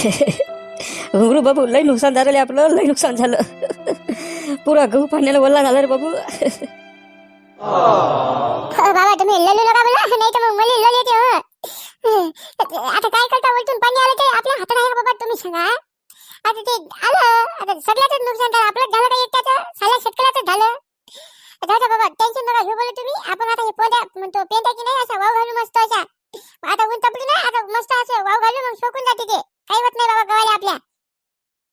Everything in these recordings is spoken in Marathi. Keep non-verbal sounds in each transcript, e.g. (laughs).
(laughs) घुंगरू बाबू लई नुकसान झालं आपलं लई नुकसान झालं. पुरा गहू पाण्याला वल्ला झाला रे बाबू. हो बाबा तुम्ही ललू नका बोला. नाही तर मग मला लल येते हो. आता काय करता वरतून पाणी आलं ते आपल्या हातात आहे बाबा तुम्ही सांगा? आता ते आलं. आता सगळ्याच नुकसान झालं. आपलं झालं का एकट्याचं? साल्या शेतकऱ्याचं झालं. जाऊ द्या बाबा टेन्शन नका घेऊ बोला तुम्ही. आपण आता हे पोद्या म्हणतो पेंटा की नाही असा वाव घालू मस्त अशा आता ऊन तपली ना आता मस्त असं वाव घालू मग सोकून जाते ते. काही होत नाही बाबा गव्हाले आपल्या.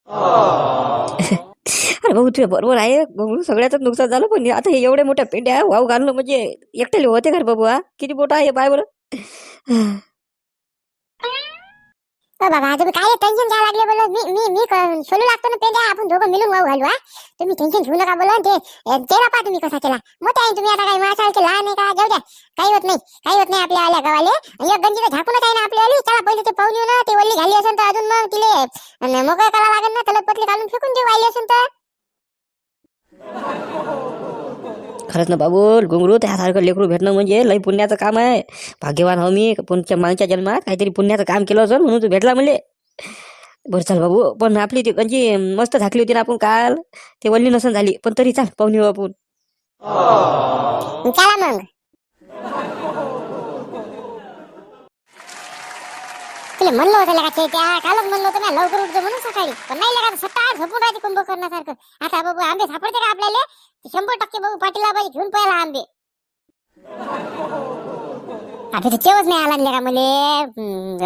(laughs) अरे भाऊ तुझ्या बरोबर आहे. सगळ्याच नुकसान झालं पण आता हे एवढ्या मोठ्या पेंड्या वाव घालणं म्हणजे एकट्याला होते का बाबू हा? किती मोठा आहे बाय बरं. (sighs) बाबा तुम्ही काय टेन्शन घ्यायला लागले बोल मी मी मी सोलू लागतो ना पेंड्या आपण दोघं मिळून वाहू घालू हा? तुम्ही टेन्शन घेऊ नका बोला ते अ, केला पा तुम्ही कसा केला. मोठा आहे तुम्ही आता काय माझ्यासारखे लहान आहे का? जाऊ द्या. काही होत नाही काही होत नाही आपल्या आल्या गावाले. एक गंजी तर झाकूनच आहे ना आपल्या आली. चला पहिले ते पाहून येऊ ना. ते वल्ली घाली असेल तर अजून मग तिले मोकळं करावं लागेल ना. त्याला पतली घालून फेकून देऊ आली असेल तर. खरंच ना बाबू घुंगरू त्यासारखं लेकरू भेटणं म्हणजे लई पुण्याचं काम आहे. भाग्यवान हो मी पुढच्या मागच्या जन्मात काहीतरी पुण्याचं काम केलं असेल म्हणून तू भेटला म्हणजे बरं चाल बाबू पण आपली ती म्हणजे मस्त झाकली होती ना आपण काल. ते वल्ली नसन झाली पण तरी चाल पाहुणे हो आपण. चला मग. तुला म्हणलं होतं लगा ते त्या कालच म्हणलं होतं ना लवकर उठतो म्हणून सकाळी. पण नाही लगा सत्ता झोपून राहते कुंभकर्णासारखं आता बघू आंबे सापडते का आपल्याला? शंभर टक्के बाबू पाटीला बाई घेऊन पाहिला आंबे. आता ते चेवच नाही आला का मले.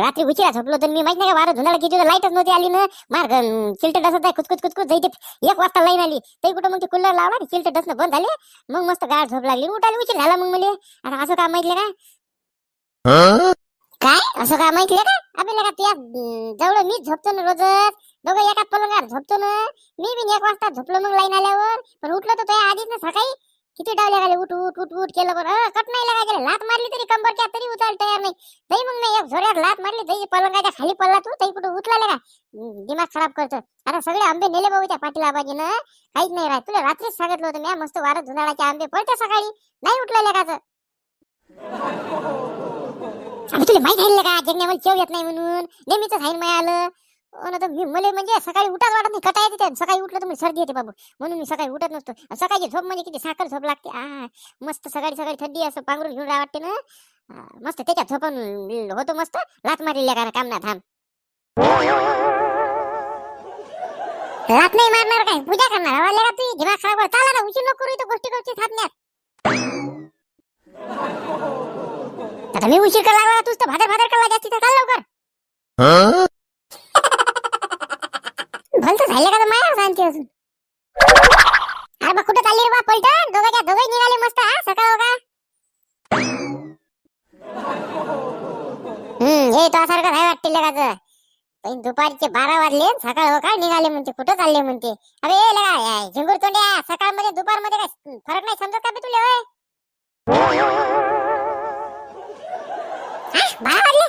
रात्री उशिरा झोपलो तर मी माहीत नाही का वारं धुंदाला किती लाईटच नव्हती आली ना मार चिलट डसत आहे कुचकुच कुचकुच जाईते एक वाजता लाईन आली. ते कुठं मग ते कुल्लर लावला चिलट डसणं बंद झाले. मग मस्त गाड झोप लागली. उठायला उशीर झाला मग मले. आता असं काम माहितलं का? काय? असं काय माहितलं का? आपल्याला का त्या जवळ मीच झोपतो ना रोजच. दोघं एकाच पलंगावर झोपतो ना. मी बी एक वाजता झोपलो मग लाईन आल्यावर. पण उठलो तर त्या आधीच ना सकाळी. किती डावल्या गेले उठ उठ उठ उठ केलं बरं. कट नाही लागा गेले लात मारली तरी कंबरच्या तरी उचल तयार नाही. तरी मग नाही एक झोऱ्यात लात मारली. तरी पलंगाच्या खाली पडला तू. तरी कुठं उठला का दिमाग खराब करतो. आता सगळे आंबे नेले बाबू त्या पाटील आबाजीनं. काहीच नाही राहत. तुला रात्रीच सांगितलं होतं मी मस्त वारं धुनाळाचे आंबे पडते सकाळी. नाही उठला का अबे तुला माहीत आहे का? जगण्या मला चेव येत नाही म्हणून. नेहमीच आहे माय आलं अन आता मी मला म्हणजे सकाळी उठाच वाटत नाही. कटा येते त्या. सकाळी उठलं तर मला सर्दी येते बाबू. म्हणून मी सकाळी उठत नसतो. आणि सकाळची झोप म्हणजे किती? साखर झोप लागते. आ मस्त सकाळी सकाळी थंडी असं पांघरून घेऊन राहा वाटते ना. आ, मस्त त्याच्यात झोपून होतो मस्त. लात मारलेल्या कारण काम ना थांब. लात नाही मारणार काय? पूजा करणार? आवडले का तुझी दिमाग खराब चाला ना उशीर नको करू इथं गोष्टी गोष्टी थांबण्यात आता मी उशीर करायला लागला तूच तर भादर भादर करायला जास्ती तर चाल लवकर. भलत झाले का माया सांगते अजून? अरे बा कुठं चालली रे बा? पलटण? दोघांच्या दोघे निघाले मस्त हा? सकाळ का? हम्म हे तो सारखं आहे वाटते लगाच पण दुपारचे बारा वाजले सकाळ हो का? निघाले म्हणते कुठं चालले म्हणते? अरे ए लगा झिंगूर तोंड्या सकाळमध्ये दुपारमध्ये काय फरक नाही समजत का बे तुले होय? हा, बारा वाजले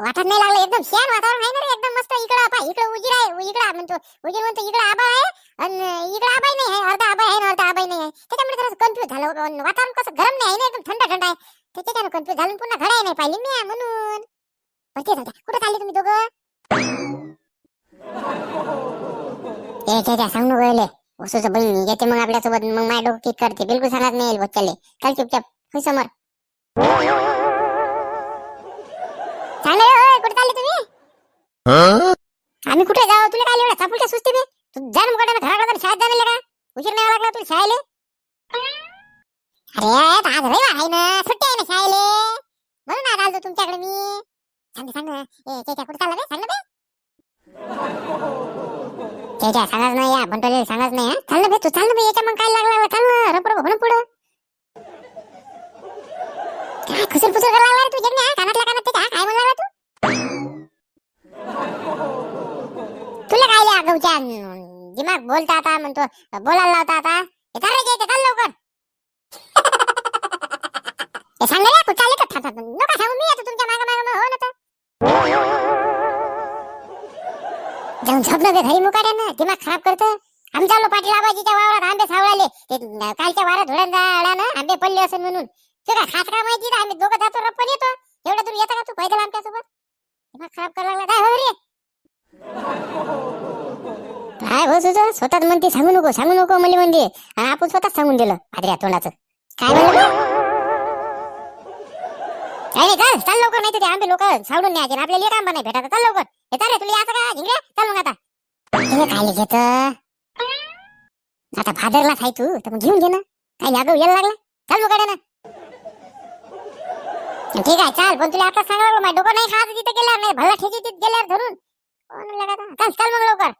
वाटत नाही लागलं एकदम शान वातावरण आहे ना रे एकदम मस्त. इकडं आपा इकडं उजीर आहे इकडं म्हणतो उजीर म्हणतो इकडं आबा आहे आणि इकडं आबाई नाही आहे अर्धा आबा आहे आणि अर्धा आबाई नाही आहे. त्याच्यामुळे जरा कन्फ्युज झालं. वातावरण कसं गरम नाही आहे ना एकदम थंड थंड आहे. त्याच्यानं कन्फ्युज झालं पुन्हा घडाय नाही पाहिली मी म्हणून. बरं ते जाऊ कुठं चालले तुम्ही दोघं? ए त्या सांग नको गेले वसूचं बहीण येते मग आपल्यासोबत. मग माझ्या डोकं किक करते. बिलकुल सांगत नाही येईल चल चुपचाप. होय समोर. चांगलं आहे, होय, कुठे चालले तुम्ही? आम्ही कुठे जाऊ? तुला काय एवढा चापूल सुस्ती बे तू जा ना मुकाट्यानं घराकडे शाळेत जाणे का? उशीर नाही लागला तुला शाळेले? अरे आज रविवार आहे ना सुट्टी आहे ना शाळेले. म्हणून आज आलो तुमच्याकडे मी. सांग सांग ना. ए त्याच्या कुठे चालला बे? सांग ना बे. त्याच्या सांगाच नाही या बंटले सांगाच नाही हा? चाल ना बे तू चाल ना बे याच्या मग काय लागला लागला चाल ना रपड म्हणून पुढं. काय खुसर फुसर करायला लागला रे तू जगण्या कानातला कानात त्याच्या काय म्हणला रे तू? तुला काय लिहा गवच्या दिमाग बोलता आता म्हणतो बोलायला लावता आता. (laughs) हे चाल रे ते चाल लवकर. हे सांग रे कुठं चालले का थांब नका सांगू मी येतो तुमच्या मागे मागे हो ना तर. जाऊन झोप ना बे घरी मुकाट्यानं. दिमाग खराब करतं. आमच्या लो पाटील आबाजीच्या वावरात आंबे सावळाले. ते न- कालच्या वारा धुळ्यांना आंबे पडले असेल म्हणून. तुला खास काय माहिती? ना आम्ही दोघं जातो रप्पन येतो. एवढं दूर येतं का तू? पैदल आमच्यासोबत? दिमाग खराब करायला लागला. काय हो रे? काय हो तुझं स्वतःच म्हणते सांगू नको सांगू नको म्हणले. म्हणजे आणि आपण स्वतःच सांगून दिलं आदऱ्या तोंडाचं. काय म्हणलं काय नाही चल चल लवकर नाही ते आंबे लोक सावडून न्यायचे. आणि आपल्याला एक आंबा नाही भेटायचा. चल लवकर. येता रे तुला याचं का? झिंगड्या चल मग आता. हे काय घेत? आता भादरला खाय तू तर मग घेऊन घे ना. काय यागव यायला लागला. चल मग ना ठीक आहे चाल पण तुला आता सांगा माझ्या डोकं नाही खात तिथे गेल्यावर नाही भला ठेकी तिथे गेल्यावर धरून. कोण लागा चल चल मग लवकर.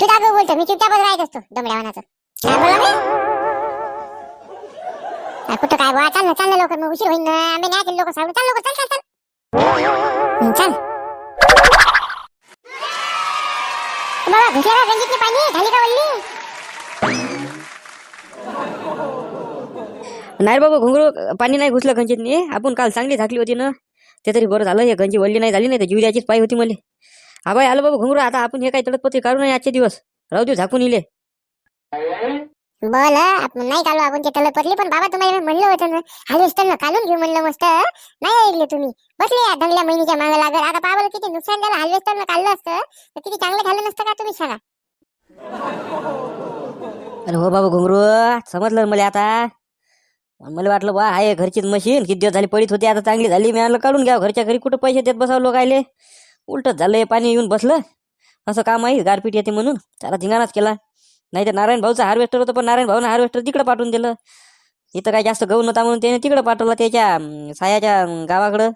तू का बोलतो मी चुपचापच राहत असतो दमड्यावानाचं काय बोला मी? कुठं काय बोला चाल ना चाल ना लवकर मग उशीर होईल ना. आम्ही नाही लोक सांगू चाल लवकर चल चल चल. चल. बाबा घुसल्या का गंजीतली पाणी झाली का वल्ली? नाही बाबा घुंगरू पाणी नाही घुसलं गंजीतनी. आपण काल चांगली झाकली होती ना. ते तरी बरं झालं हे गंजी वल्ली नाही झाली नाही तर जीव द्यायचीच पाय होती मला. आबाई आलं बाबा घुंगरू आता आपण हे काही तडतपत्री काढू नये आजचे दिवस. राहू देऊ झाकून इले. बोल आपण नाही काढलो आपण ते तलत पटली पण बाबा तुम्हाला मी म्हणलं होतं ना हार्वेस्टर ना काढून घेऊ म्हणलं मस्त. नाही ऐकले तुम्ही. बसले या दंगल्या महिन्याच्या मागे लागत. आता पावलं किती नुकसान झालं हार्वेस्टर न काढलं असतं. तर किती चांगलं झालं नसतं का तुम्ही सांगा? अरे हो बाबा घुंगरू समजलं मला आता. मला वाटलं बा आहे घरचीच मशीन किती दिवस झाली पडीत होती आता चांगली झाली मी आणलं काढून घ्या घरच्या घरी कुठं पैसे देत बसावं लोकायले? आले उलटच झालं पाणी येऊन बसलं. असं काम आहे गारपीट येते म्हणून. त्याला धिंगाणाच केला. नाही तर नारायण भाऊचं हार्वेस्टर होतं पण नारायण भाऊनं हार्वेस्टर तिकडं पाठवून दिलं. इथं काय जास्त गहू नव्हता म्हणून त्याने तिकडं पाठवलं त्याच्या सायाच्या गावाकडं.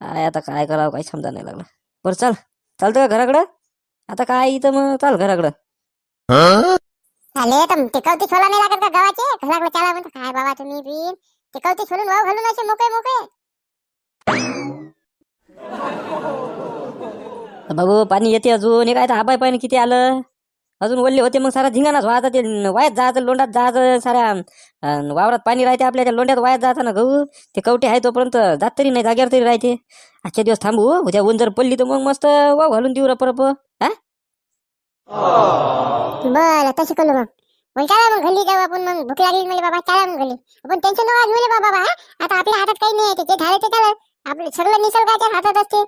आता काय करावं काही समजा नाही लागलं. बरं चाल. चालतं का घराकडं? आता काय इथं मग? चाल घराकडं. आले तर ते कवती छोला नाही लागत का गावाचे घराकडे त्याला म्हणतो काय बाबा तुम्ही बी ते कवती सोडून वाव घालून असे मोकळे मोकळे. बघू पाणी येते अजून. हे काय तर आबाय पाणी किती आलं? अजून ओल्ले होते मग सारा झिंगाणाच व्हायचा ते वायात जायचं लोंडात जायचं साऱ्या वावरात पाणी राहते आपल्या त्या लोंड्यात वायात जायचं ना गहू. ते कवटे आहे तोपर्यंत जात तरी नाही जाग्यावर तरी राहते. आजच्या दिवस थांबू उद्या ऊन जर पडली तर मग मस्त वाव घालून देऊ रप रप हा? बर आता करू मग. मग चला मग घरी जाऊ आपण मग भूक लागली म्हणजे बाबा चला मग घरी. आपण टेन्शन नका घेऊ बाबा हा? आता आपल्या हातात काही नाही आहे. ते. झालं ते झालं. आपलं सगळं निसर्गाच्या हातात असते.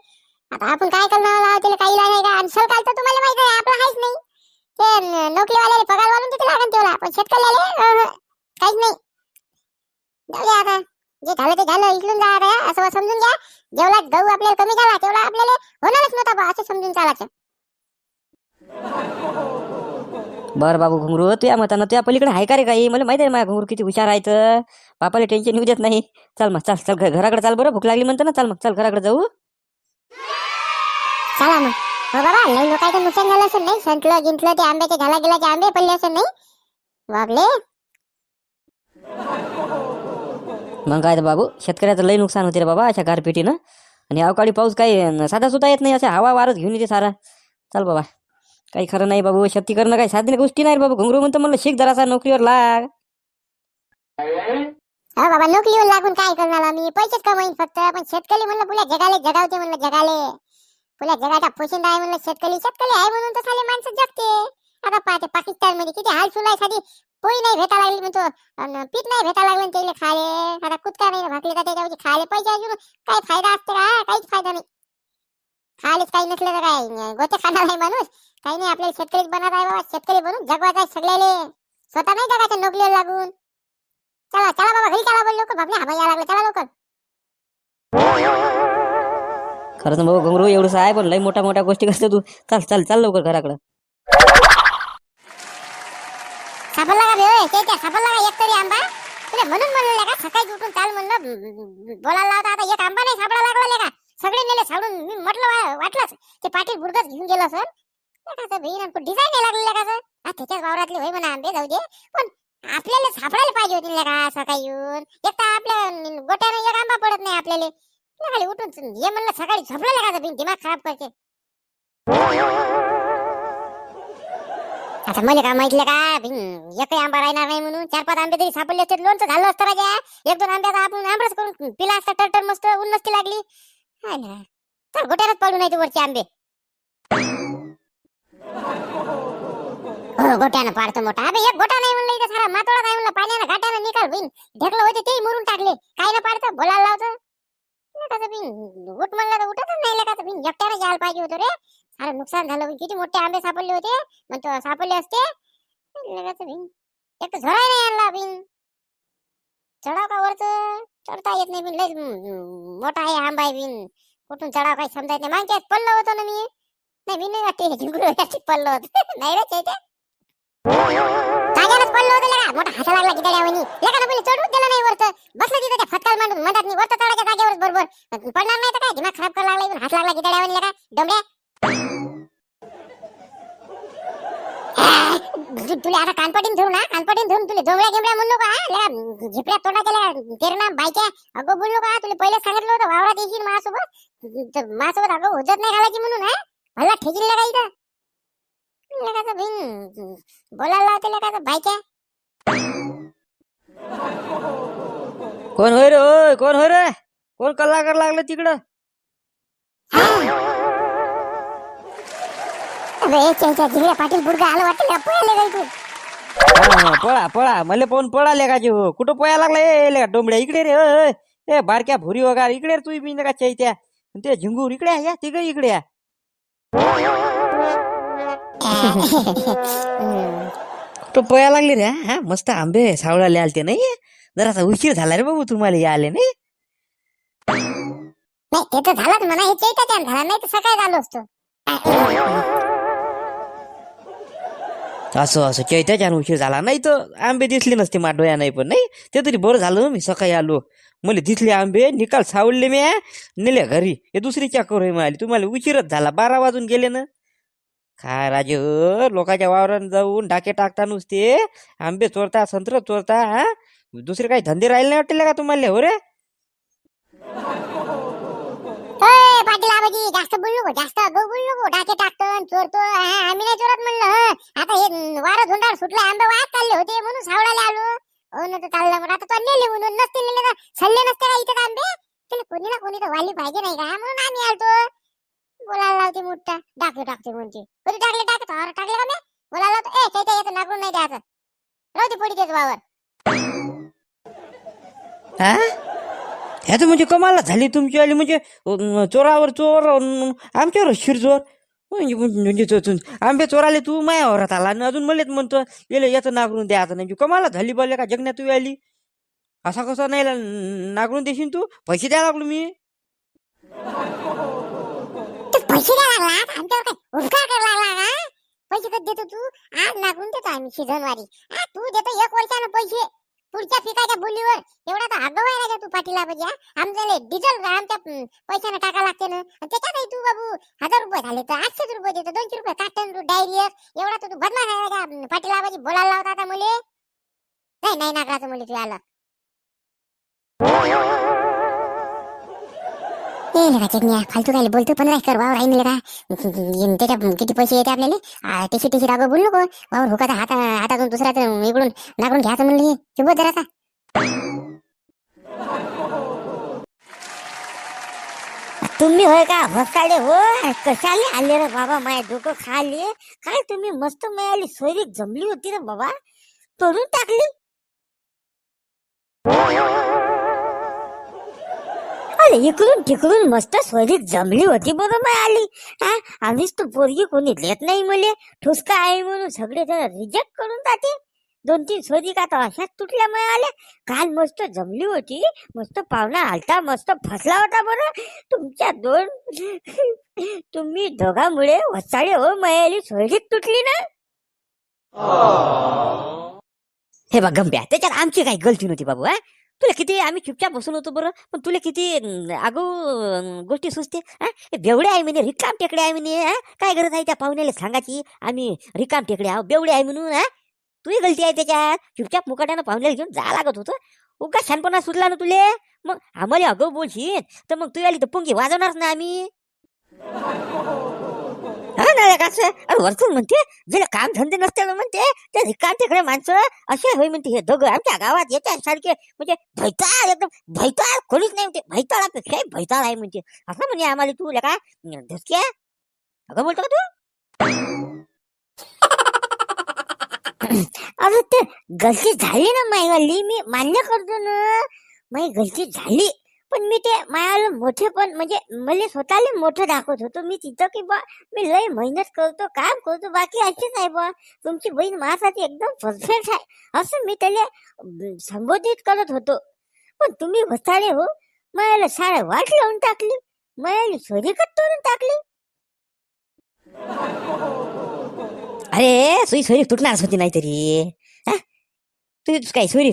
आता आपण काय करणार आहोत त्याला काही नाही का? आणि सरकार तर तुम्हाला माहीत आहे आपलं काहीच नाही. ते नोकरीवाल्याला पगार वाढून तिथे लागेल तेवढा. पण शेतकऱ्याला काहीच नाही. जाऊ द्या आता. जे झालं ते झालं इकडून जा असं समजून घ्या. जेवढा गहू आपल्याला कमी झाला तेवढा आपल्याला होणारच नव्हता असं समजून चालायचं. बरं बाबू घुंगरू तुया मतानं तुया पलीकडे आहे का रे काही? मला माहिती आहे माझ्या घुंगरू किती हुशार आहे तर बापाला टेन्शन येऊ देत नाही. चल मग चल चल घराकडे चाल बरं. भूक लागली म्हणतो ना चल मग चल घराकडे जाऊ. चला मग. हो बाबा लई लोकांचं नुकसान झालं असेल नाही? संतलं गिंतलं ते आंब्याचे झाला गेलाचे आंबे पडले असेल नाही? बाबले मग काय तर बाबू शेतकऱ्याचं लई नुकसान होते रे बाबा अशा गारपिटीनं. आणि अवकाळी पाऊस काही साधा सुद्धा येत नाही अशा हवा वारच घेऊन येते सारा. चल बाबा. काही खरं नाही बाबू शेती करणं काही साधने गोष्टी नाही बाबू. घुंगरू म्हणतो म्हणलं शिक जरासा नोकरीवर लाग. हो बाबा नोकरीवर लागून काय करणार आम्ही? पैसेच कमाईन फक्त. पण शेतकरी म्हणलं पुल्या जगाले जगावते म्हणलं जगाले. पुल्या जगाचा पोशिंदा आहे म्हणलं शेतकरी शेतकरी आहे म्हणून तर साले माणसं जगते. आता पाहते पाकिस्तानमध्ये किती हाल सुरू आहे साधी पोळी नाही भेटा लागली म्हणतो. अन पीठ नाही भेटा लागलं त्याला खाले. आता कुत्ता नाही भाकली का त्याच्यावरची खाले पैसे अजून. काय फायदा असते का? काहीच फायदा नाही. खालीच काही नसलं तर काय? गोते खाणार आहे माणूस. काही नाही आपल्याला शेतकरीच बनत आहे बाबा. शेतकरी बनून जगवायचं आहे सगळ्याले. स्वतः नाही जगाच्या नोकरीवर लागून. चला चला बाबा घरी चला बोल लवकर. बापरे हवा यायला लागलं. चला लवकर. खरंच बाबा घुंगरू एवढंच आहे पण लई मोठ्या मोठ्या गोष्टी करते तू. चल चल चल लवकर घराकडं. सापडला का बे त्याच्या सापडला का एक तरी आंबा? तुला म्हणून म्हणलं का? सकाळी उठून चाल म्हणलं ब- ब- बोलायला लावता आता एक आंबा नाही सापडा लागला का? सगळे नेले साडून मी म्हटलं वा- वाटलंच. ते पाटील बुडगत घेऊन गेलं सर कसं बहीण डिझाईन नाही लागलेलं का सर हा त्याच्याच वावरातले होय म्हणा आंबे जाऊ दे. पण आपल्याला सापडायला पाहिजे होती का सकाळी येऊन? एक तर आपल्या गोट्यानं एक आंबा पडत नाही आपल्याला. खाली उठून ये म्हणलं सकाळी झोपलेलं का बिन दिमाग खराब करते. आता मला काय माहितलं का? बिन एकही आंबा राहणार नाही म्हणून चार पाच आंबे तरी सापडले असते. लोणचं झालं असतं राजा एक दोन आंब्याचा आपण आंबरच करून पिला असता टरटर मस्त ऊन नसती लागली. हाय ना. तर गोट्यालाच पडू नाही ते वरचे आंबे. हो, गोट्यानं पाडतो मोठा. अबे एक गोटा नाही म्हणलं इथे सारा मातोळा नाही म्हणलं? पाण्यानं घाट्यानं निकाल बिन ढकलं होते तेही मरून टाकले. काय ना पाडतं? बोलायला लावतं? लेकाचं बिन उठ म्हणलं तर उठतच नाही लेकाचं बिन. जायला पाहिजे होतं रे. अरे नुकसान झालं बिन. किती मोठे आंबे सापडले होते. मग तो सापडले असते. लेकाचं बिन. एक तर झराय नाही आणला बिन. चढाव का वरच? चढता येत नाही बिन. लय मोठा आहे आंबा आहे बिन. कुठून चढाव काही समजायचं नाही. मागच्या पडलं होतं ना मी. नाही मी नाही वाटते जिंकून पडलो होतं. नाही रे चैत्या जाग्यानंच पडलो होतं लगा. मोठा हसा लागला गिटाड्यावानी लेकानं पहिले चढून दिलं नाही वरचं. बसलं तिथं त्या फटकाल मांडून मधात नाही वरतं चढायच्या जागेवर बरोबर पडणार नाही तर काय? दिमाग खराब करायला लागला हसा हात लागला गिटाड्यावानी लेका लगा डोंबड्या तुला आता कानपटीन धरू ना कानपटीन धरून तुला जोमड्या गिमड्या म्हणलो का लगा झिपड्या तोंडा केल्या तेरणा बायक्या अगो बोललो का तुला पहिले सांगितलं होतं वावरात येशील माझ्यासोबत. माझ्यासोबत अगो हुजत नाही घालायची म्हणून हा? भल्ला ठेकील लेका इथं लेकाचं भिन बोलायला लावते लेकाचं बायच्या कोण होय रे होय कोण होय रे? कोण कल्ला कर लागलं तिकडं? अबे चैच्या जिगड्या पाटील बुडगा आलं वाटतं का पळाले काय तू? हा, पळा पळा मला पाहून पळाले का जीव? कुठं पोया लागला? ए डोंबड्या इकडे रे ओय. ए बारक्या भुरी वगैरे इकडे रे तू मी का चैत्या? आणि ते झिंगूर इकडे या तिघ इकडे या. पोया लागली रे हा? मस्त आंबे सावळाले आलते नाही जरासा उशीर झाला रे बाबू तुम्हाला या आले नाही? नाही ते तर झालंच म्हणा हे चैत्याच्या झाला नाही तर सकाळी झालो असतो. असं असं चैत्याच्या उशीर झाला. नाही तर आंबे दिसले नसते मा डोया नाही पण नाही? ते तरी बरं झालं मी सकाळी आलो. मला दिसले आंबे निकाल सावडले मी नेले घरी. हे दुसरी चक्कर होई मिळाली तुम्हाला उशीरच झाला बारा वाजून गेले ना. काय राजे हो, लोकांच्या वावरात जाऊन डाके टाकता नुसते. आंबे चोरता संत्र चोरता हा? दुसरे काही धंदे राहिले नाही वाटले का तुम्हाला हो रे? पाटील आबाजी जास्त बोलू नको जास्त अगं बोलू नको. डाके टाकतो चोरतो. आम्ही नाही चोरत म्हणलं आता हे वारं धुंडार सुटलं आंबे वाहत चालले होते म्हणून सावडाले आलो. हो ना तर चाललं मग. आता तो नेले म्हणून नसते नेले तर सल्ले नसते का इथे आंबे? त्याला कोणी ना कोणी तर वाली पाहिजे नाही का? म्हणून आम्ही आलतो. बोलायला लावते मोठा. डाके टाकते म्हणते. कधी टाकले टाकत. अरे टाकले का मी बोलायला लावतो. ए त्याच्या येतं नाकडून नाही द्यायचं. राहू दे पडी त्याचं वावर. हा? ह्या तर म्हणजे कमालच झाली तुमची आली म्हणजे चोरावर चोर आमच्यावर शिरचोर म्हणजे म्हणजे आंबे चोराले तू माया वरात आला. आणि अजून मलेच म्हणतो येले याचं नागरून द्यायचं नाही म्हणजे कमाला झाली बोलले का जगण्यात तू आली. असा कसा नाही नागरून देशील तू? पैसे द्यायला लागलो मी. तू पैसे द्यायला लागला? आमच्यावर उपकार लागला का? पैसे कधी देतो तू? आज नागरून देतो आम्ही शिजनवारी तू देतो एक वर्षानं पैसे. पुढच्या पिकाच्या बोलीवर एवढा तर आगाव आहे राजा तू पाटीला पाहिजे आमच्याला डिझेल आमच्या पैशाने टाका लागते ना. त्याच्यात त्याच्यातही तू बाबू हजार रुपये झाले तर आठशेच रुपये देतो दोनशे रुपये काटन तू डायरियर एवढा तर तू बदला आहे राजा पाटीला पाहिजे बोलायला लावता आता मुले. नाही नाही नागराचं मुली तू आलं ए लगा चटण्या फालतू काय बोलतो? पण कर वावर आहे का? त्याच्या किती पैसे येते आपल्याला? आ, टिशी राग रागो बोल नको. वावर हुकाचा हात हातातून दुसऱ्याचं इकडून नाकडून घ्यायचं म्हणलं हे. शुभ तुम्ही होय का? भसाडे हो कशाले आले रे बाबा? माया डोकं खाली. काय तुम्ही मस्त मिळाली सोयरी जमली होती रे बाबा? तोडून टाकली. इकडून तिकडून मस्त सोयरीक जमली होती बरोबर आली. हा? आम्हीच तर पोरगी कोणी देत नाही मले. ठुसका आहे म्हणून सगळे जण रिजेक्ट करून जाते. दोन तीन सोयरी का तर अशाच तुटल्या मिळाल्या काल मस्त जमली होती. मस्त पाहुणा आलता मस्त फसला होता बरं. तुमच्या दोन (laughs) तुम्ही दोघांमुळे वसाळे हो मयाली सोयरीक तुटली ना? हे बघ गंप्या त्याच्यात आमची काही गलती नव्हती बाबू हा? तुला किती आम्ही चुपचाप बसून होतो बरं? पण तुला किती अं, आगो गोष्टी सुचते हा हे बेवडे आहे म्हणे रिकाम टेकडे आहे म्हणे काय गरज आहे त्या पाहुण्याला सांगायची? आम्ही रिकाम टेकडे आहो बेवडे आहे म्हणून हा तुही गलती आहे त्याच्यात? चुपचाप मुकाट्यानं पाहुण्याला घेऊन जा लागत होतं. उगा शानपणा सुटला ना तुले? मग आम्हाला अगो बोलशील तर मग तू आली तर पुंगी वाजवणारच ना आम्ही. हा अरे वरतून म्हणते जे काम धंदे नसते ना म्हणते ते रिकाम तिकडे माणसं असे होय म्हणते हे दोघं. आमच्या गावात येतात सारखे म्हणजे भैताळ एकदम भैताळ कोणीच नाही म्हणते. भैताळापेक्षा भैताळ आहे म्हणते. असं म्हणे आम्हाला तू का धसक्या. अगं बोलतो का तू? (coughs) अरे ते गलती झाली ना माईवाली मी मान्य करतो ना. माई गलती झाली. पण मी ते मायाला मोठे पण म्हणजे मला स्वतःला मोठं दाखवत होतो. मी तिथं की बा मी लय मेहनत करतो काम करतो बाकी अशीच आहे बा. तुमची बहीण माझ्यासाठी एकदम परफेक्ट आहे. असं मी त्याला संबोधित करत होतो. पण तुम्ही घोसाळे हो मायाला साड्या वाट लावून टाकली मायाला सोरीकत तोडून टाकली. अरे सुई सोयरी तुटणारच होती नाहीतरी. हा? तू काय सोयरी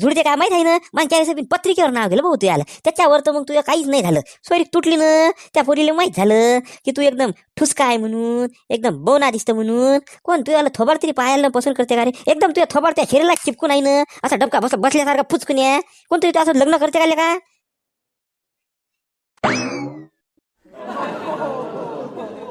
जुडते काय माहीत आहे ना? मागच्या वेळेस पत्रिकेवर नाव गेलं भाऊ तू त्याच्यावर तर मग तुझं काहीच नाही झालं. सोयरीक तुटली ना त्या पोरीला माहीत झालं की तू एकदम ठुसका आहे म्हणून एकदम बोना दिसतं म्हणून. कोण तू याला तरी पाहायला पसंत करते का रे? एकदम तुझ्या थोबार त्या शरीराला चिपकून आहे ना असा डबका बस बसल्यासारखा फुचकून आहे कोण तुझ्या असं लग्न करते का का?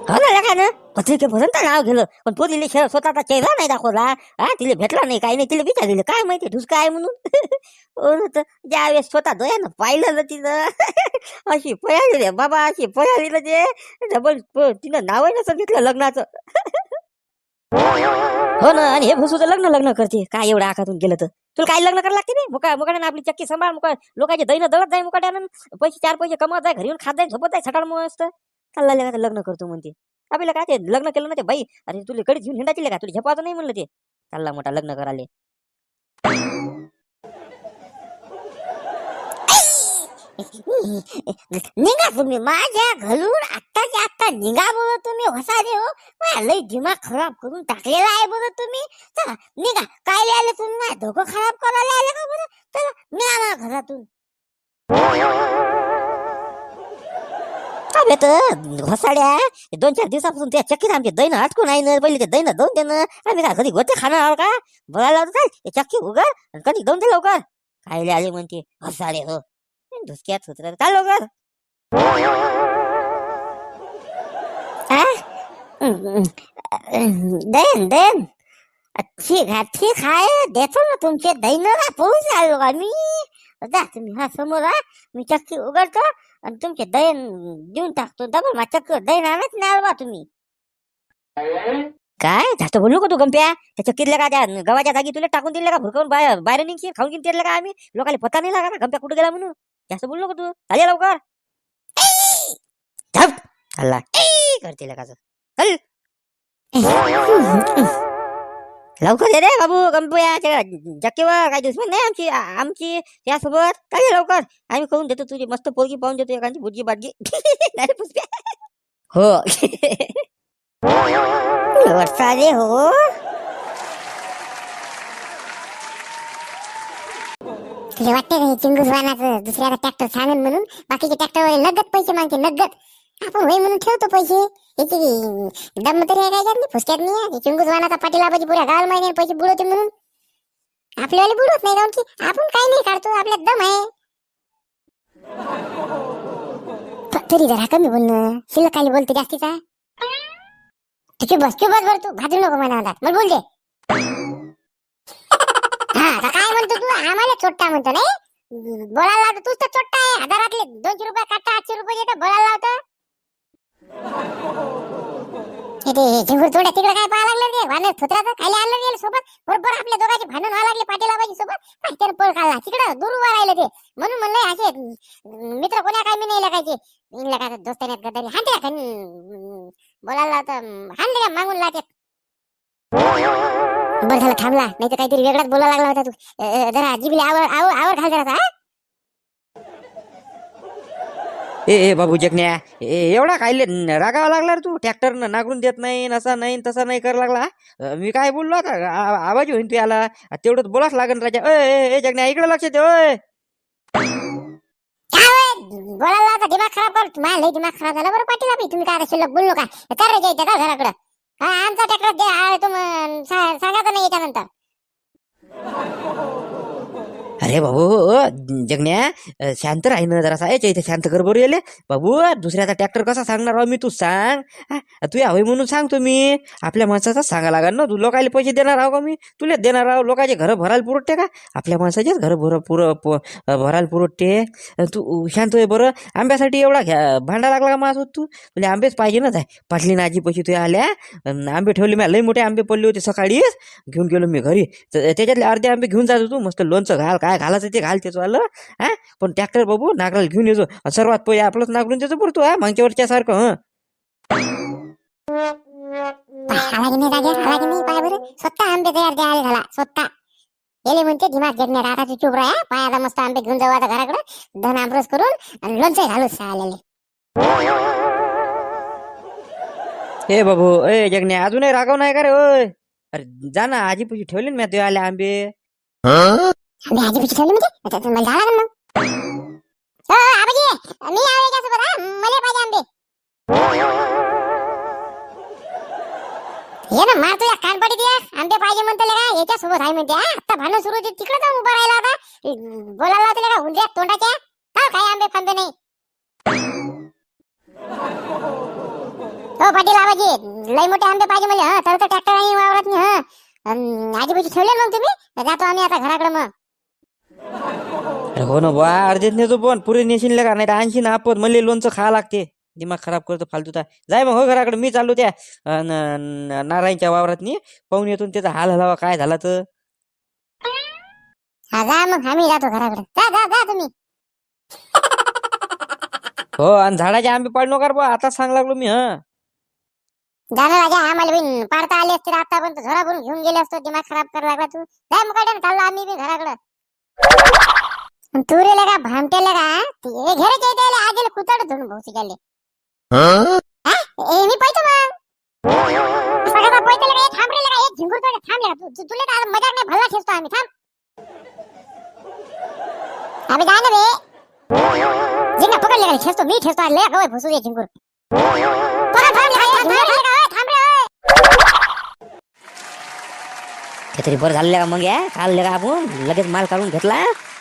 हो ना का ना? पत्रिकेपासून तर नाव गेलं पण पोरीले शहर स्वतःचा चेहरा नाही दाखवला. हा तिला भेटला नाही काही नाही तिला विचारलेलं काय माहिती ढुसका आहे म्हणून? (laughs) तर ज्यावेळेस स्वतः दयानं पाहिलं ना तिनं. (laughs) अशी पयाली रे बाबा अशी पयाली ना ते. डबल तिनं नावही नसं घेतलं लग्नाचं. (laughs) हो ना आणि हे भुसूचं लग्न लग्न करते. काय एवढं आखातून गेलं तर? तुला काय लग्न करायला लागते नाही मुका मुकाड्यानं आपली चक्की सांभाळ मुका लोकांचे दैन दळत जाय मुकाड्यानं पैसे चार पैसे कमवत जाय घरी येऊन खात जाय झोपत जाय सकाळ मस्त. चालला लग्न करतो म्हणते. आपल्याला काय ते लग्न केलं ना ते बाई. अरे तुला कडे घेऊन हिंडाची का? तुला झपाचं नाही म्हणलं ते. चालला मोठा लग्न कराले (laughs) निघा तुम्ही माझ्या घरून आत्ताच्या आत्ता निघा बरं तुम्ही होसारे हो. माझा लय दिमाग खराब करून टाकलेला आहे बरं तुम्ही. चला निघा. काय लिहायला तुम्ही? माझ्या धोकं खराब करायला आले का बरं? चला निघा घरातून. अबे तर घोसाड्या दोन चार दिवसापासून त्या चक्कीत आमचे दैन अटकून आहे ना पहिले ते दैन दोन देणं आम्ही का कधी गोटे खाणार आहोत का? बोलायला लावतो काय? ते चक्की उघड कधी दोन दे लवकर. खायला आले म्हणते घोसाडे हो. धुसक्यात सुत्र चाल लवकर. देन देन. ठीक आहे ठीक आहे. देतो ना तुमचे. दैन पोहोच आलो आम्ही. जा तुम्ही हा समोर हा मी चक्की उघडतो आणि तुमचे दैन देऊन टाकतो डबल मा चक्की दैन आणत नाही बा तुम्ही काय जास्त बोलू का तू गंप्या त्या चक्कीतल्या का त्या गव्हाच्या जागी तुला टाकून दिले का भुरकवून बाहेर बाहेर निघशील खाऊन घेऊन तिरलं का आम्ही लोकांना पत्ता नाही लागा ना गंप्या कुठे गेला म्हणून जास्त बोलू का तू चालेल लवकर झप हल्ला करते लगाच चल लवकर ये रे बाबू गंपूया चक्कीवर काय दुश्मन नाही आमची आमची यासोबत काय लवकर आम्ही करून देतो तुझी मस्त पोरगी पाहून देतो एखादी बुडगी बाटगी नाही रे पुष्प्या हो वरसाले हो तुला वाटते का चिंगूस वाहनाचं दुसऱ्याला ट्रॅक्टर सांगेल म्हणून बाकीचे ट्रॅक्टरवाले नगद पैसे मागते नगद आपण होय म्हणून ठेवतो पैसे. याची दम तरी आहे काय त्यातली फुसक्यात नाही चिंगूस वाहनाचा पाटील बाजी पुऱ्या गावाला माहिती पैसे बुडवते म्हणून. आपल्याला बुडवत नाही जाऊन की आपण काही नाही काढतो आपल्यात दम आहे. तरी जरा कमी बोलणं. शिल्लक काही बोलते जास्तीचा. ठीक आहे बस तू बस बर तू. भाजू नको म्हणा म्हणतात मग बोल दे. हा आता काय म्हणतो तू? आम्हाला चोट्टा म्हणतो नाही? बोलायला लावतो. तूच तर चोट्टा आहे. हजारातले दोनशे रुपये काढता आठशे रुपये देतो बोलायला लावतो. झिंगूर थोड्या तिकडे काय पाहा लागलं ते भांडण थोत्राचं खाली आणलं गेलं सोबत? बरोबर आपल्या दोघांचे भांडण व्हायला लागले पाटीला पाहिजे सोबत? काय त्यानं पळ काढला तिकडं दूर उभा राहिलं ते. म्हणून म्हणलंय असे मित्र कोण्या काय मी नाही लागायचे? इंगला काय दोस्ताने गद्दारी हाणते का बोलायला तर हाणले का? मागून लावते. बरं झालं थांबला. नाही तर काहीतरी वेगळाच बोलायला लागला होता तू. जरा जिबली आवर आवर आवर घाल जरा हा? ए ए बाबू जगण्या. ए एवढा काय रागावा लागला रे तू? ट्रॅक्टरनं नागरून देत नाही नसा नाही तसा नाही कर लागला अ, मी काय बोललो आता? आ- आवाज होईन तू याला तेवढंच बोलाच लागन राजा. ए ए, ए जगण्या इकडे लक्ष दे ओय. काय होय? बोलायला लावता दिमाग खराब कर. माझा लय दिमाग खराब झाला बरं पाटील आपली. तुम्ही काय शिल्लक बोललो का? कर रे जायचं का घराकडं? हा आमचा ट्रॅक्टर दे आ, तुम सा- सांगायचं नाही याच्यानंतर. अरे बाबू जगण्या शांत राही ना जरासा. याच्या इथे शांत कर बरं येले. बाबू दुसऱ्याचा ट्रॅक्टर कसा सांगणार राव मी तू सांग? तू यावं म्हणून सांगतो मी आपल्या माणसाचा सांगा लागल ना. तू लोकायला पैसे देणार आहो का मी? तुला देणार आहो. लोकांचे घर भरायला पुरटते का? आपल्या माणसाचेच घर भर पुर भरायला पुरटते तू शांत होय बरं. आंब्यासाठी एवढा घ्या भांडा लागला का माझ्यासोबत तू? म्हणजे आंबेच पाहिजे ना पाटली नाजी पैसे तू आल्या. आंबे ठेवले मी लई मोठे आंबे पडले होते सकाळीच. घेऊन गेलो मी घरी. तर त्याच्यातले अर्धे आंबे घेऊन जात होतो. मस्त लोणचं घाल काय काय घालायचं ते घाल त्याचं आलं हा? पण ट्रॅक्टर बाबू नागराला घेऊन येतो सर्वात पहिले आपलंच नागरून त्याचं पडतो हा? मागच्या सारखं हं स्वतः आंबे तयार द्यायला झाला स्वतः. गेले म्हणते दिमाग जगणार आता तू चुप राहा पायाला मस्त आंबे घेऊन जाऊ आता घराकडे. धन आमरस करून आणि लोणचं घालू आलेले हे बाबू ए जगण्या अजूनही रागव नाही का रे ओय? अरे जा ना आजी पुजी ठेवले ना मी ते आले आंबे. आंबे आजी पिची ठेवली म्हणजे? आता तर मला मग? आबाजी मी आहे का सोबत हा मला पाहिजे आंबे. ये ना मारतो या कानपडी द्या आंबे पाहिजे म्हणतो का? याच्या सोबत आहे म्हणते हा. आता भांडण सुरू होते तिकडे जाऊन उभा राहिला आता. बोलायला होते का? हुंड्या तोंडाच्या. हा काही आंबे फांबे नाही. हो पाटील आबाजी लय मोठे आंबे पाहिजे मला हा. तर ट्रॅक्टर आहे वावरात नाही हा. अन आजीबाजी ठेवले मग तुम्ही? जातो आम्ही आता घराकडे मग. अरे हो ना बा अर्जेंट नेतो पण पुरे नेशील का नाही तर आणशी ना आपण मला लोणचं खावं लागते. दिमाग खराब करतो फालतूचा जाय मग हो घराकडे मी चाललो त्या नारायणच्या वावरात नी पाहून येतो त्याचा हाल हलावा काय झाला तर. हा जा मग आम्ही जातो घराकडे. जा जा जा तुम्ही. हो आणि झाडाचे आंबे पाडू नका बुवा आता सांग लागलो मी हा. जाणार राजा आम्हाला बिन पाडता आले असते आता पण झोरा भरून घेऊन गेले असतो दिमाग खराब करायला लागला तू. जाय मग चाललो आम्ही बी घराकडे. तू रे का भामटेले का? ते आले आजीला कुतड धुवून भाऊ शिकायले ए मी पैतो मग. पैतो लगा थांब रे लगा एक झिंगूर तोडे थांब लगा तू तू- तुला तर आज मजाक नाही भल्ला ठेवतो आम्ही थांब. आम्ही जा ना बे. जिंगा पकडले का ठेवतो मी ठेवतो लय गवय भुसू दे झिंगूर. पकड थांब लगा ते तरी बरं झालं का मग या? काल का आपण? लगेच माल काढून घेतला.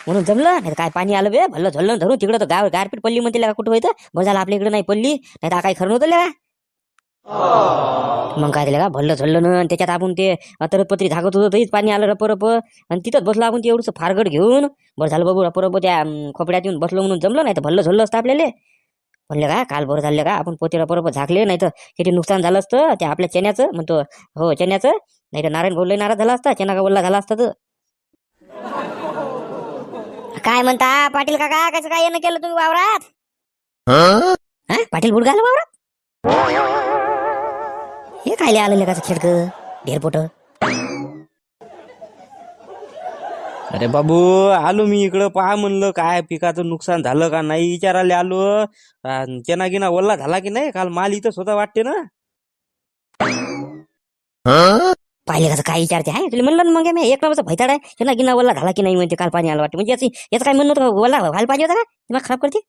म्हणून जमलं. नाही काय पाणी आलं बे? भल्लं झोललं धरून तिकडं तर गाव गारपीट पडली म्हणते का कुठं होतं बरं झालं आपल्या इकडे नाही पडली. नाही तर काही खरं नव्हतं का मग काय दिलं का भल्लं झल्लं ना आणि त्याच्यात आपण ते अतरपत्री झाकत होतं तरीच पाणी आलं रप रप आणि तिथंच बसलो आपण ते एवढंसं फारगड घेऊन. बरं झालं बाबू रप रप त्या खोपड्यात येऊन बसलो म्हणून जमलं नाही तर भल्लं झल्लं असतं आपल्याला. म्हणलं का काल बरं झालं का आपण पोते रप रप झाकले नाही तर किती नुकसान झालं असतं त्या आपल्या चण्याचं म्हणतो हो चण्याचं. नाही तर नारायण लय नाराज झाला असता चना का बोलला झाला असता तर. काय म्हणता पाटील काका कसं काय येणं केलं तुम्ही वावरात? हा? पाटील बुड घाल वावरात? हे काय आलेलं का खेळक ढेरपोट? अरे बाबू आलो मी इकडं पहा म्हणलं काय पिकाचं नुकसान झालं का नाही विचारायला आलो. अन चना गिना ओल्ला झाला की नाही काल माल इथं स्वतः वाटते ना? पाहिले कसं काय विचारते? आहे तुला म्हणलं ना मग मी एक नंबरचा भैताड आहे. त्यांना गिना वल्ला झाला की नाही म्हणते काल पाणी आलं वाटतं. म्हणजे याची याचं काय म्हणणं होतं? वल्ला व्हायला पाहिजे होता का? दिमाग खराब करते.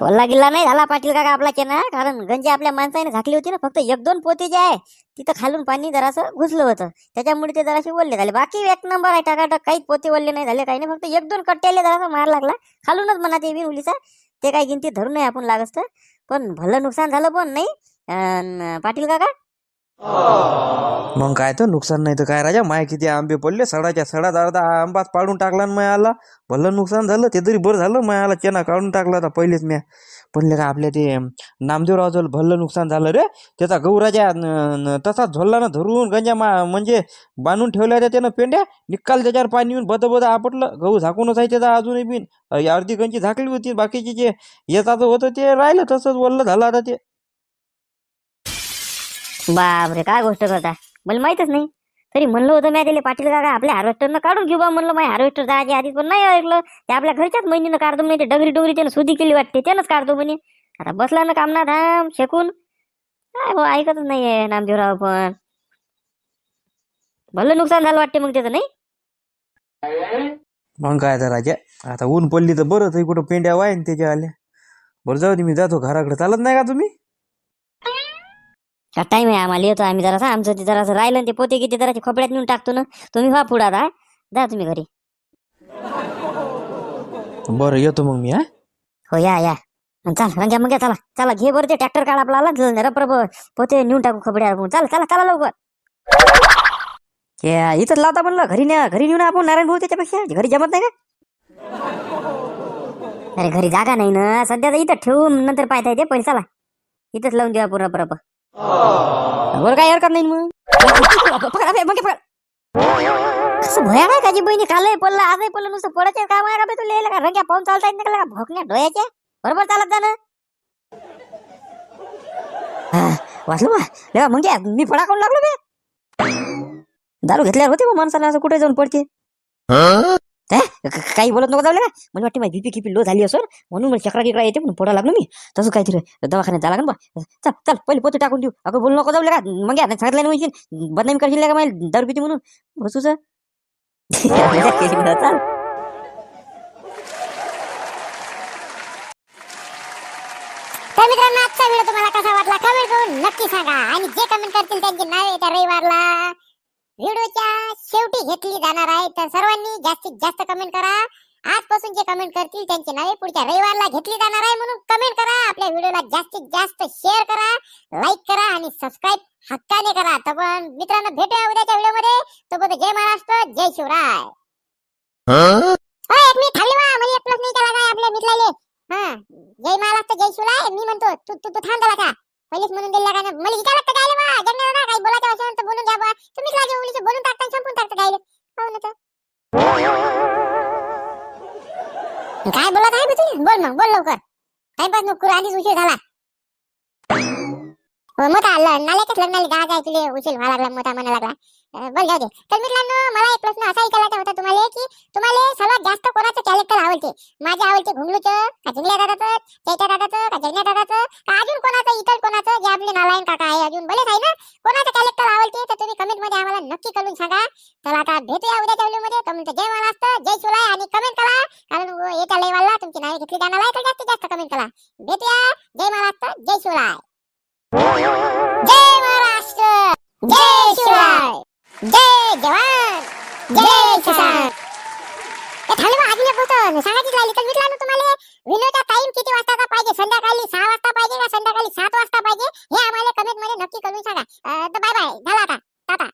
वल्ला गिल्ला नाही झाला पाटील काका आपला केना कारण गंजी आपल्या माणसाने झाकली होती ना फक्त एक दोन पोते जे आहे तिथं खालून पाणी जरासं घुसलं होतं. त्याच्यामुळे ते जरासे ओलले झाले. बाकी एक नंबर आहे टाकाटक काहीच पोते ओलले नाही झाले काही नाही. फक्त एक दोन कट्ट्याले जरासा मार लागला. खालूनच म्हणा ते बी उलीचा. ते काही गिनती धरून नाही आपण लागत पण भलं नुकसान झालं पण नाही. अन पाटील काका मग काय तर नुकसान नाही तर काय? राजा माय किती आंबे पडले सडाच्या सडात अर्धा आंबाच पाडून टाकला ना आला भलं नुकसान झालं ते तरी बरं झालं आला चेना काढून टाकला होता पहिलेच म्या. पण का आपल्या ते नामदेवरावचं भलं नुकसान झालं रे. त्याचा गौराजा न- न- तसाच झोलला ना धरून गंजा मा म्हणजे बांधून ठेवल्या होत्या त्यानं पेंड्या. निकाल त्याच्यावर पाणी येऊन बद बद आपटलं. गहू झाकूनच आहे त्याचा अजूनही बिन. अर्धी गंजी झाकली होती बाकीचे जे येतात होतं ते राहिलं तसंच बोललं झालं आता ते. बापरे काय गोष्ट करता मला माहितच नाही. तरी म्हणलं होतं मी त्याला पाटील काका आपल्या हार्वेस्टरनं काढून घेऊ बा म्हणलं. माझ्या हार्वेस्टर जायच्या आधी पण नाही ऐकलं. ते आपल्या घरच्याच महिनीनं काढतो म्हणे. ते डगरी डोगरी त्यानं सुधी केली वाटते. त्यानंच काढतो म्हणे. आता बसला ना कामना धाम शेकून. काय भाऊ ऐकतच नाहीये नामदेवराव पण. भलं नुकसान झालं वाटते मग त्याचं नाही? मग काय तर राजा? आता ऊन पडली तर बरं. तरी कुठं पेंड्या वाय त्याच्या आल्या. बरं जाऊ दे मी जातो. घराकडे चालत नाही का तुम्ही? टाईम आहे आम्हाला येतो आम्ही जरासा. आमचं ते जरासं राहिलं ना ते पोते किती जराचे खोपड्यात नेऊन टाकतो ना तुम्ही व्हा पुढे आता जा तुम्ही घरी. बरं येतो मग मी हा. हो या या. अन चाल रंग्या मग चला. चला घे बरं ते ट्रॅक्टर काढ आपला आला. रप रप पोते नेऊन टाकू खबड्या आपण चला चला चला लवकर. हे इथंच लावता म्हणलं. घरी न्या घरी नेऊन आपण. नारायण भाऊ त्याच्यापेक्षा. घरी जमत नाही का? अरे घरी जागा नाही ना. सध्या तर इथं ठेवून नंतर पाहता येते. पहिले चला. इथंच लावून द्या पूर्ण रप बरं काय हरकत नाही मग. पकड, पकड, पकड. भया काय काजी बहिणी? कालही पडलं आजही पडलं नुसतं पडायचं काम आहे का बे तुला का रंग्या पाहून चालता येत नाही का भोकण्या डोळ्याच्या बरोबर चालत जा ना. वाचलं बा. लेवा मग घ्या. मी फडा करून लागलो बे. दारू घेतल्यावर होते मग माणसाला असं कुठे जाऊन पडते? काही बोलत नको जाऊ का मला वाटते माझी बीपी किपी लो झाली असं. म्हणून मला चक्रा किकरा येते म्हणून पडा लागलो मी. तसं काहीतरी दवाखान्यात जा लागेल बा. चल चल पहिले पोते टाकून देऊ. अगं बोलू नको जाऊ का मग घ्या सांगितलं नाही म्हणशील बदनामी करशील का मला दारू पिती म्हणून. बसूच (laughs) चाल. तर मित्रांनो आजचा व्हिडिओ तुम्हाला कसा वाटला कमेंट करून नक्की सांगा. आणि जे कमेंट करतील त्यांची नावे त्या रविवारला. व्हिडिओच्या शेवटी घेतली जाणार आहे. तर सर्वांनी जास्तीत जास्त कमेंट करा. आजपासून जे कमेंट करतील त्यांची नावे पुढच्या रविवारला घेतली जाणार आहे म्हणून कमेंट करा. आपल्या व्हिडिओला जास्तीत जास्त शेअर करा लाईक करा आणि सबस्क्राईब हक्काने करा. तर पण मित्रांनो भेटूया उद्याच्या व्हिडिओमध्ये. तोपर्यंत जय महाराष्ट्र जय शिवराय. होय, एक मिनिट थांबले बा. मला एक प्रश्न विचारला काय आपल्या मित्राले. हा जय महाराष्ट्र जय शिवराय. मी म्हणतो तू तू तू थांब जरा का. पहिलेच म्हणून दिला का ना मला विचारलं तर काय बा जगण्याला ना काही बोलायचं असेल तर बोलून घ्या बा. तुम्हीच लाजे उलीचे बोलून टाकता संपून टाकता काय हो ना तर काय बोलत आहे बे बोल मग. बोल लवकर. टाइमपास नको आधीच उशीर झाला. हो मोठा नाल्याच्याच लग्नाला दहा काय तुले उशीर व्हायला लागला मोठा म्हणा लागला. अं, बोल जाऊ दे. तर मित्रांनो मला एक प्रश्न असा विचारायचा होता तुम्हाला की तुम्हाला सर्वात जास्त कोणाचं कॅरेक्टर आवडते? माझे आवडते घुंगलूचं का जिंगल्या दादाचं चैत्या दादाचं का जगन्या दादाचं का अजून कोणाचं इतर कोणाचं? जे आपले नारायण काका आहे अजून बरेच आहे ना? कोणाचं कॅरेक्टर आवडते? तर तुम्ही कमेंटमध्ये आम्हाला नक्की करून सांगा. तर आता भेटूया उद्याच्या व्हिडिओमध्ये. कमेंट जय महाराष्ट्र जय शिवराय आणि कमेंट करा. कारण येत्या लयवाला तुमची नावे घेतली जाणार आहे तर जास्तीत जास्त कमेंट करा. भेटूया. जय महाराष्ट्र जय शिवराय. जय महाराष्ट्र जय शिवराय जय जवान जय किसान. थांबा आधी नको सांगायची लागली तर विचारलं तुम्हाला. विनोदा टाइम किती वाजताचा पाहिजे? संध्याकाळी सहा वाजता पाहिजे का संध्याकाळी सात वाजता पाहिजे? हे आम्हाला कमेंटमध्ये नक्की करून सांगा. तर बाय बाय झाला आता. टाटा.